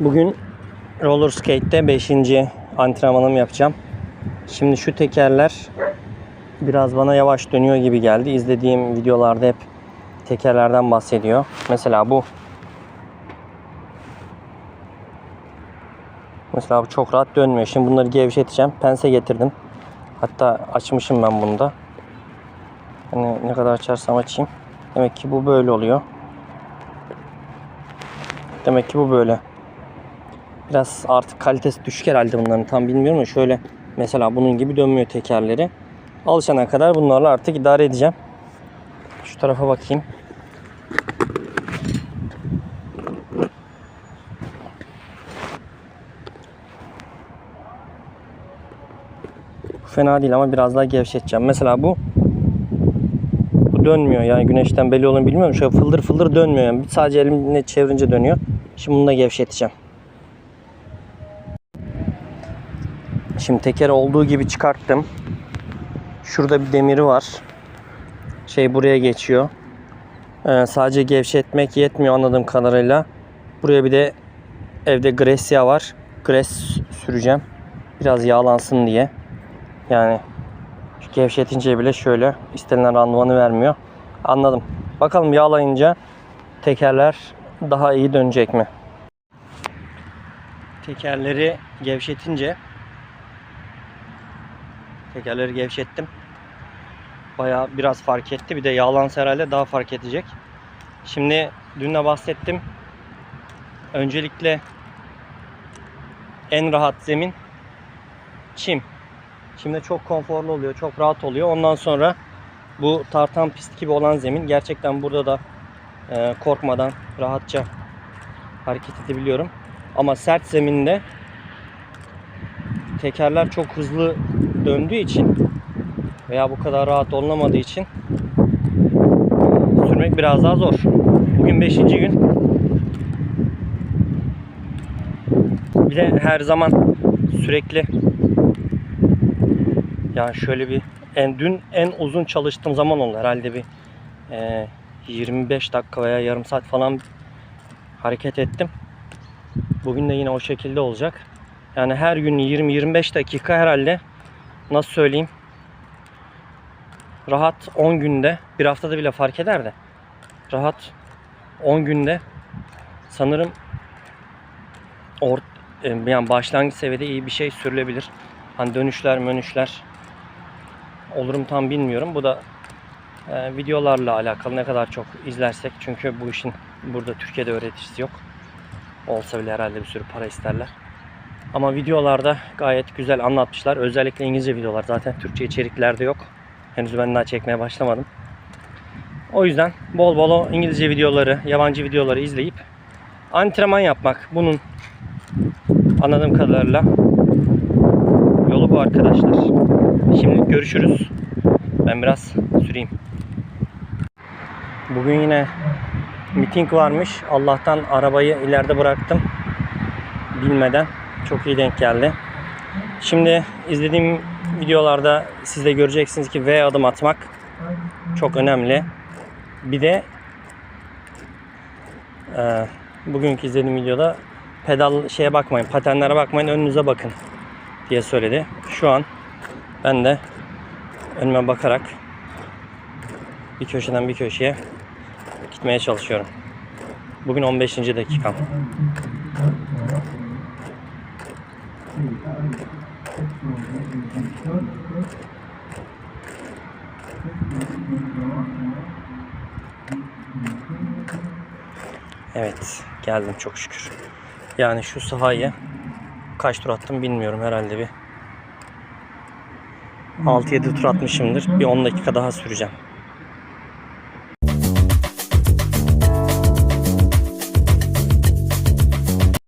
Bugün roller skate'te 5. antrenmanımı yapacağım. Şimdi şu tekerler biraz bana yavaş dönüyor gibi geldi. İzlediğim videolarda hep tekerlerden bahsediyor. Mesela bu. Mesela bu çok rahat dönmüyor. Şimdi bunları gevşeteceğim. Pense getirdim. Hatta açmışım ben bunu da. Hani ne kadar açarsam açayım. Demek ki bu böyle oluyor. Demek ki bu böyle. Biraz artık kalitesi düşük herhalde bunların tam bilmiyorum ama şöyle mesela bunun gibi dönmüyor tekerleri. Alışana kadar bunlarla artık idare edeceğim. Şu tarafa bakayım. Fena değil ama biraz daha gevşeteceğim. Mesela bu bu dönmüyor yani güneşten belli olduğunu bilmiyorum. Şöyle fıldır fıldır dönmüyor yani. Sadece elimle çevirince dönüyor. Şimdi bunu da gevşeteceğim. Şimdi teker olduğu gibi çıkarttım. Şurada bir demiri var. Şey buraya geçiyor. Ee, sadece gevşetmek yetmiyor anladığım kadarıyla. Buraya bir de evde Grecia var. Gres süreceğim. Biraz yağlansın diye. Yani gevşetince bile şöyle istenilen randımanı vermiyor. Anladım. Bakalım yağlayınca tekerler daha iyi dönecek mi? Tekerleri gevşetince tekerleri gevşettim. Bayağı biraz fark etti. Bir de yağlansa herhalde daha fark edecek. Şimdi dün de bahsettim. Öncelikle en rahat zemin çim. Şimdi çok konforlu oluyor, çok rahat oluyor. Ondan sonra bu tartan pist gibi olan zemin gerçekten burada da e, korkmadan rahatça hareket edebiliyorum. Ama sert zeminde tekerler çok hızlı döndüğü için veya bu kadar rahat olunamadığı için sürmek biraz daha zor. Bugün 5. gün. Bir de her zaman sürekli yani şöyle bir en dün en uzun çalıştığım zaman oldu herhalde bir e, 25 dakika veya yarım saat falan hareket ettim. Bugün de yine o şekilde olacak. Yani her gün 20-25 dakika herhalde nasıl söyleyeyim rahat 10 günde bir haftada bile fark eder de rahat 10 günde sanırım or, e, yani başlangıç seviyede iyi bir şey sürülebilir. Hani dönüşler mönüşler olurum tam bilmiyorum. Bu da e, videolarla alakalı ne kadar çok izlersek çünkü bu işin burada Türkiye'de öğreticisi yok. Olsa bile herhalde bir sürü para isterler. Ama videolarda gayet güzel anlatmışlar. Özellikle İngilizce videolar. Zaten Türkçe içeriklerde yok. Henüz ben daha çekmeye başlamadım. O yüzden bol bol o İngilizce videoları, yabancı videoları izleyip antrenman yapmak. Bunun anladığım kadarıyla yolu bu arkadaşlar. Şimdi görüşürüz. Ben biraz süreyim. Bugün yine miting varmış. Allah'tan arabayı ileride bıraktım. Bilmeden. Çok iyi denk geldi. Şimdi izlediğim videolarda siz de göreceksiniz ki V adım atmak çok önemli. Bir de e, bugünkü izlediğim videoda pedal şeye bakmayın, patenlere bakmayın, önünüze bakın diye söyledi. Şu an ben de önüme bakarak bir köşeden bir köşeye gitmeye çalışıyorum. Bugün 15. dakikam. Evet, geldim çok şükür. Yani şu sahayı kaç tur attım bilmiyorum herhalde bir 6-7 tur atmışımdır. Bir 10 dakika daha süreceğim.